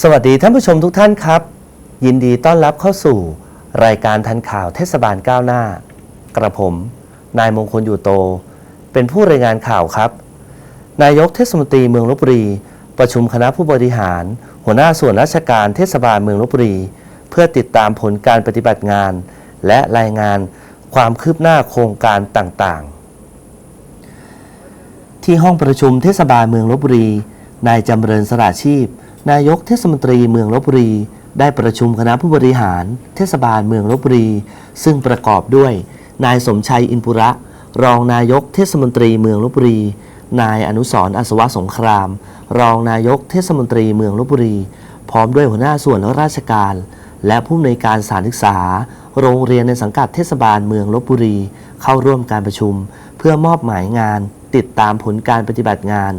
สวัสดีท่านผู้ชมทุกท่านครับ ยินดีต้อนรับเข้าสู่ รายการทันข่าวเทศบาลก้าวหน้า กระผม นายมงคลอยู่โต เป็นผู้รายงานข่าวครับ นายกเทศมนตรีเมืองลบบุรี ประชุมคณะผู้บริหาร หัวหน้าส่วนราชการเทศบาลเมืองลบบุรี เพื่อติดตามผลการปฏิบัติงาน และรายงานความคืบหน้าโครงการต่างๆ ที่ห้องประชุมเทศบาลเมืองลบบุรีนายจำเริญสระชีพ นายกเทศมนตรีเมืองลบบุรี ได้ประชุมคณะผู้บริหาร เทศบาลเมืองลบบุรี ซึ่งประกอบด้วย นายสมชัยอินปุระ รองนายกเทศมนตรีเมืองลบบุรี นายอนุสรอัศวะสงคราม รองนายกเทศมนตรีเมืองลบบุรี พร้อมด้วยหัวหน้าส่วนราชการ และผู้อำนวยการสถานศึกษา โรงเรียนในสังกัดเทศบาลเมืองลบบุรี เข้าร่วมการประชุม เพื่อมอบหมายงาน ติดตามผลการปฏิบัติงาน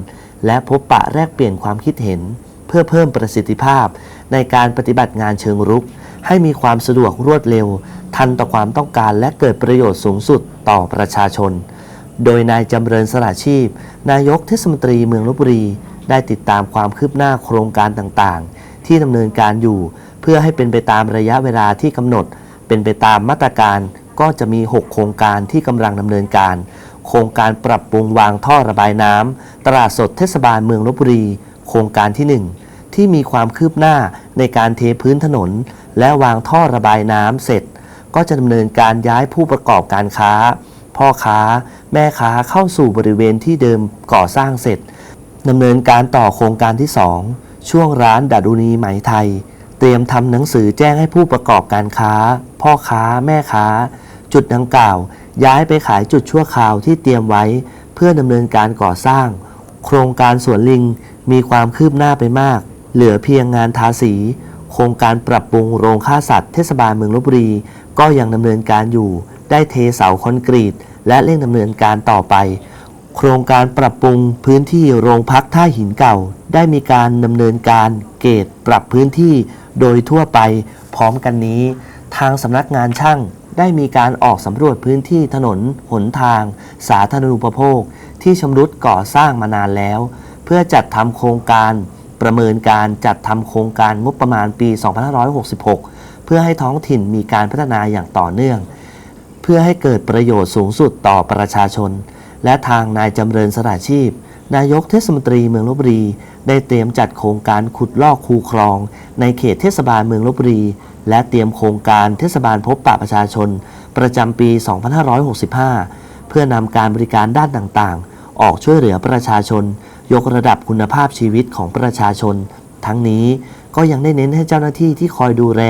และพบปะแลกเปลี่ยนความคิดเห็น เพื่อเพิ่มประสิทธิภาพ ในการปฏิบัติงานเชิงรุก ให้มีความสะดวกรวดเร็ว ทันต่อความต้องการและเกิดประโยชน์สูงสุดต่อประชาชน โดยนายจำเริญสละชีพ นายกเทศมนตรีเมืองลบบุรี ได้ติดตามความคืบหน้าโครงการต่างๆ ที่ดำเนินการอยู่ เพื่อให้เป็นไปตามระยะเวลาที่กำหนด เป็นไปตามมาตรการก็จะมี 6 โครงการที่กำลังดำเนินการ โครงการปรับปรุงวางท่อระบายน้ำตลาดสดเทศบาลเมืองลบบุรี โครงการที่ 1 ที่มีความคืบหน้าในการเทพื้นถนน และวางท่อระบายน้ำเสร็จ ก็จะดำเนินการย้ายผู้ประกอบการค้า พ่อค้า แม่ค้าเข้าสู่บริเวณที่เดิมก่อสร้างเสร็จดำเนินการต่อโครงการที่ 2 ช่วงร้านดาดุนีไหมไทย เตรียมทำหนังสือแจ้งให้ผู้ประกอบการค้า พ่อค้า แม่ค้า จุดดังกล่าว ย้ายไปขายจุดชั่วคราวที่เตรียมไว้ เพื่อดำเนินการก่อสร้าง โครงการสวนลิงมีความคืบหน้าไปมาก เหลือเพียงงานทาสี โครงการปรับปรุงโรงฆ่าสัตว์เทศบาลเมืองลบบุรี ก็ยังดำเนินการอยู่ ได้เทเสาคอนกรีต และเร่งดำเนินการต่อไป โครงการปรับปรุงพื้นที่โรงพักท่าหินเก่า ได้มีการดำเนินการเกตปรับพื้นที่โดยทั่วไป พร้อมกันนี้ ทางสำนักงานช่างได้มีการออกสำรวจพื้นที่ถนน หนทาง สาธารณูปโภค ที่ชำรุดก่อสร้างมานานแล้ว เพื่อจัดทำโครงการประเมินการจัดทำโครงการงบประมาณปี 2566 เพื่อให้ท้องถิ่นมีการพัฒนาอย่างต่อเนื่อง เพื่อให้เกิดประโยชน์สูงสุดต่อประชาชน และทางนายจำเริญสระชีพ นายกเทศมนตรีเมืองลบบุรี ได้เตรียมจัดโครงการขุดลอกคูคลอง ในเขตเทศบาลเมืองลบบุรี และเตรียมโครงการเทศบาลพบปะประชาชน ประจำปี 2565 เพื่อนำการบริการด้านต่างๆ ออกช่วยเหลือประชาชน ยกระดับคุณภาพชีวิตของประชาชน ทั้งนี้ก็ยังได้เน้นให้เจ้าหน้าที่ที่คอยดูแล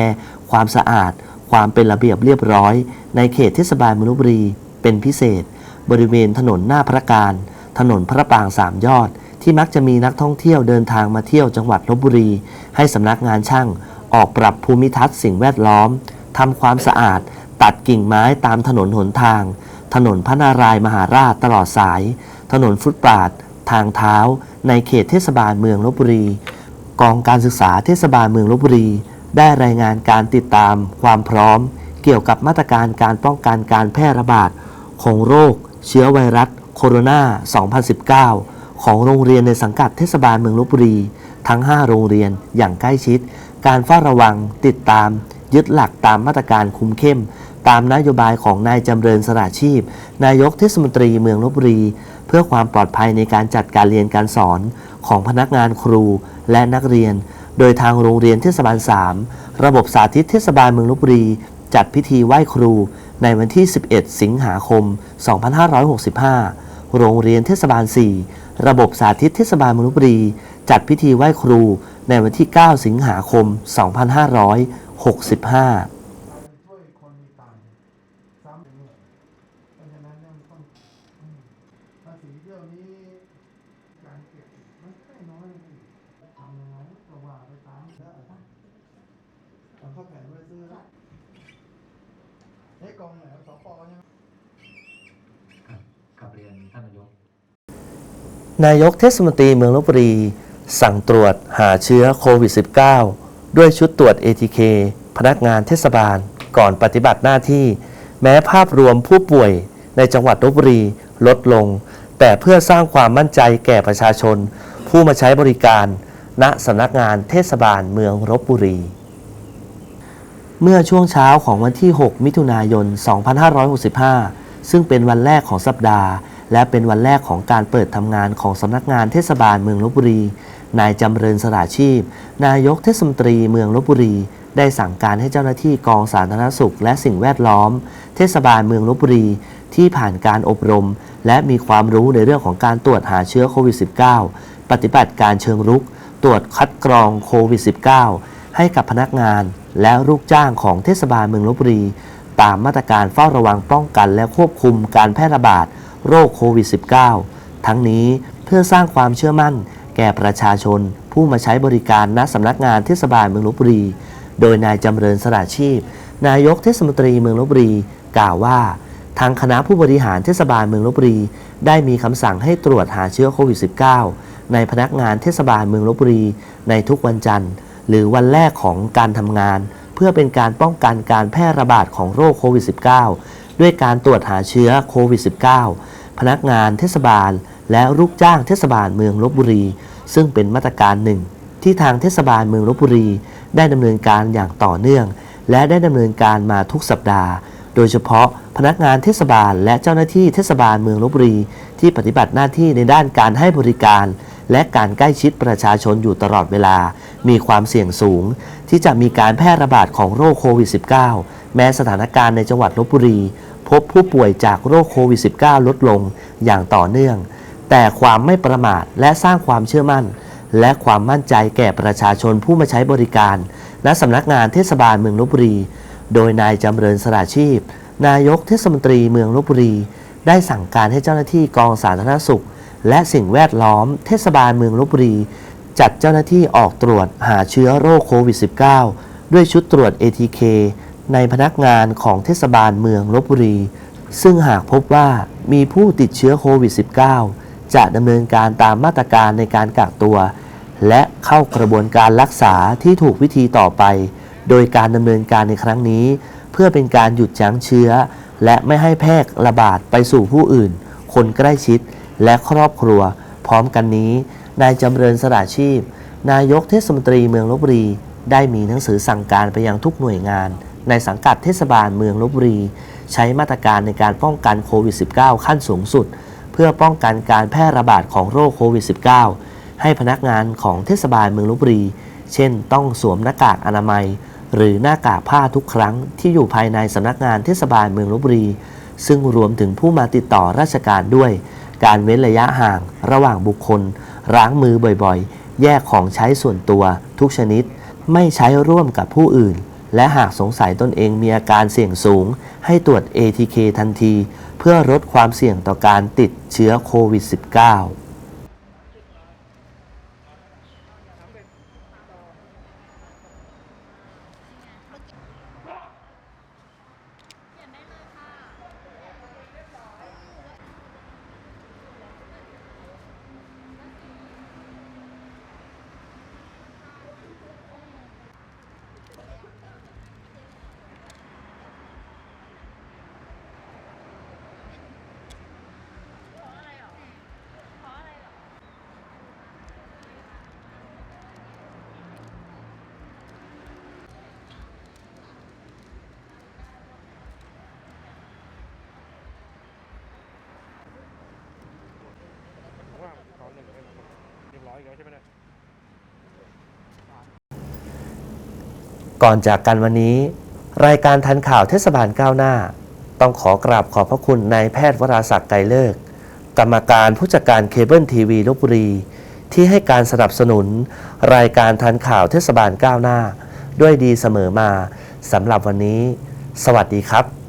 ความสะอาด ความเป็นระเบียบเรียบร้อย ในเขตเทศบาลมืองลบบุรี เป็นพิเศษ บริเวณถนนหน้าพระการ ถนนพระปรางสามยอด ที่มักจะมีนักท่องเที่ยวเดินทางมาเที่ยวจังหวัดลบบุรี ให้สำนักงานช่าง ออกปรับภูมิทัศน์สิ่งแวดล้อมทำความสะอาด ตัดกิ่งไม้ตามถนนหนทาง ถนนพระนารายมหาราชตลอดสาย ถนนฟุตบาททางเท้า ในเขตเทศบาลเมืองลบบุรี กองการศึกษาเทศบาลเมืองลบบุรี ได้รายงานการติดตามความพร้อม เกี่ยวกับมาตรการการป้องกันการแพร่ระบาด ของโรค เชื้อไวรัสโคโรนา 2019 ของโรงเรียนในสังกัดเทศบาลเมืองลบบุรี ทั้ง 5 โรงเรียนอย่างใกล้ชิด การเฝ้าระวังติดตาม ยึดหลักตามมาตรการคุมเข้ม ตามนโยบายของนายจำเริญสระชีพ นายกเทศมนตรีเมืองลบบุรี พื่อความปลอดภัยในการจัดการเรียนการสอนของพนักงานครูและนักเรียน โดยทางโรงเรียนเทศบาล 3 ระบบสาธิตเทศบาลเมืองลบบุรี จัดพิธีไหว้ครูในวันที่ 11 สิงหาคม 2565 โรงเรียนเทศบาล 4 ระบบสาธิตเทศบาลเมืองลบบุรี จัดพิธีไหว้ครูในวันที่ 9 สิงหาคม 2565 ช่วยคนมีตังค์ซ้ำอย่างนี้เพราะฉะนั้นเนี่ยมันต้องอืมภาษีเที่ย วนี้การเก็บมันไม่ได้น้อยเลยทำยังไงก็ว่าไปตามแล้วอะเอาเข้าแผนไว้ซื้อแล้วเฮ้ยกองไหนสปใช่ไหมครับกลับเรียนท่านนายก นายกเทศมนตรีเมืองลบบุรี สั่งตรวจหาเชื้อโควิด -19 ด้วยชุดตรวจ ATK พนักงานเทศบาลก่อนปฏิบัติหน้าที่ แม้ภาพรวมผู้ป่วยในจังหวัดลบบุรีลดลง แต่เพื่อสร้างความมั่นใจแก่ประชาชน ผู้มาใช้บริการ ณสำนักงานเทศบาลเมืองลบบุรี เมื่อช่วงเช้าของวันที่ 6 มิถุนายน 2565 ซึ่งเป็นวันแรกของสัปดาห์ และเป็นวันแรกของการเปิดทำงานของสำนักงานเทศบาลเมืองลบบุรี นายจำเริญสระชีพ นายกเทศมนตรีเมืองลบบุรีได้สั่งการให้เจ้าหน้าที่กองสาธารณสุขและสิ่งแวดล้อม เทศบาลเมืองลบบุรี ที่ผ่านการอบรม และมีความรู้ในเรื่องของการตรวจหาเชื้อโควิด -19 ปฏิบัติการเชิงรุก ตรวจคัดกรองโควิด -19 ให้กับพนักงานและลูกจ้างของเทศบาลเมืองลบบุรี ตามมาตรการเฝ้าระวังป้องกันและควบคุมการแพร่ระบาดโรคโควิด -19 ทั้งนี้เพื่อสร้างความเชื่อมั่น แก่ประชาชน ผู้มาใช้บริการณสำนักงานเทศบาลเมืองลบบุรี โดยนายจำเริญสระชีพ นายกเทศมนตรีเมืองลบบุรี กล่าวว่า ทางคณะผู้บริหารเทศบาลเมืองลบบุรี ได้มีคำสั่งให้ตรวจหาเชื้อโควิด -19 ในพนักงานเทศบาลเมืองลบบุรี ในทุกวันจันทร์ หรือวันแรกของการทำงาน เพื่อเป็นการป้องกันการแพร่ระบาดของโรคโควิด -19 ด้วยการตรวจหาเชื้อโควิด -19 พนักงานเทศบาล และลูกจ้างเทศบาลเมืองลบบุรี ซึ่งเป็นมาตรการหนึ่ง ที่ทางเทศบาลเมืองลบบุรี ได้ดำเนินการอย่างต่อเนื่อง และได้ดำเนินการมาทุกสัปดาห์ โดยเฉพาะพนักงานเทศบาล และเจ้าหน้าที่เทศบาลเมืองลบบุรี ที่ปฏิบัติหน้าที่ในด้านการให้บริการ และการใกล้ชิดประชาชนอยู่ตลอดเวลา มีความเสี่ยงสูง ที่จะมีการแพร่ระบาดของโรคโควิด -19 แม้สถานการณ์ในจังหวัดลบบุรี พบผู้ป่วยจากโรคโควิด -19 ลดลงอย่างต่อเนื่อง แต่ความไม่ประมาทและสร้างความเชื่อมั่น และความมั่นใจแก่ประชาชนผู้มาใช้บริการณสำนักงานเทศบาลเมืองลบบุรี โดยนายจำเริญสระชีพ นายกเทศมนตรีเมืองลบบุรี ได้สั่งการให้เจ้าหน้าที่กองสาธารณสุข และสิ่งแวดล้อมเทศบาลเมืองลบบุรี จัดเจ้าหน้าที่ออกตรวจหาเชื้อโรคโควิด -19 ด้วยชุดตรวจ ATK ในพนักงานของเทศบาลเมืองลบบุรี ซึ่งหากพบว่ามีผู้ติดเชื้อโควิด -19 จะดำเนินการตามมาตรการในการกักตัว และเข้ากระบวนการรักษาที่ถูกวิธีต่อไป โดยการดำเนินการในครั้งนี้ เพื่อเป็นการหยุดยั้งเชื้อ และไม่ให้แพร่ระบาดไปสู่ผู้อื่น คนใกล้ชิด และครอบครัว พร้อมกันนี้ นายจำเริญสระชีพ นายกเทศมนตรีเมืองลบบุรี ได้มีหนังสือสั่งการไปยังทุกหน่วยงาน ในสังกัดเทศบาลเมืองลบบุรี ใช้มาตรการในการป้องกันโควิด -19 ขั้นสูงสุด เพื่อป้องกันการแพร่ระบาดของโรคโควิด -19 ให้พนักงานของเทศบาลเมืองลบบุรี เช่น ต้องสวมหน้ากากอนามัย หรือหน้ากากผ้าทุกครั้งที่อยู่ภายในสำนักงานเทศบาลเมืองลบบุรี ซึ่งรวมถึงผู้มาติดต่อราชการด้วย การเว้นระยะห่าง ระหว่างบุคคล ล้างมือบ่อยๆ แยกของใช้ส่วนตัว ทุกชนิด ไม่ใช้ร่วมกับผู้อื่น และหากสงสัยตนเองมีอาการเสี่ยงสูง ให้ตรวจ ATK ทันที เพื่อลดความเสี่ยงต่อการติดเชื้อโควิด -19 ว่าเขาหนึ่งเรียบร้อยแล้วใช่ไหมเนี่ย ก่อนจากกันวันนี้ รายการทันข่าวเทศบาลก้าวหน้า ต้องขอกราบขอบพระคุณนายแพทย์วราศักดิ์ไกรเลิก กรรมการผู้จัดการเคเบิลทีวีลบบุรี ที่ให้การสนับสนุน รายการทันข่าวเทศบาลก้าวหน้า ด้วยดีเสมอมาสำหรับวันนี้ สวัสดีครับ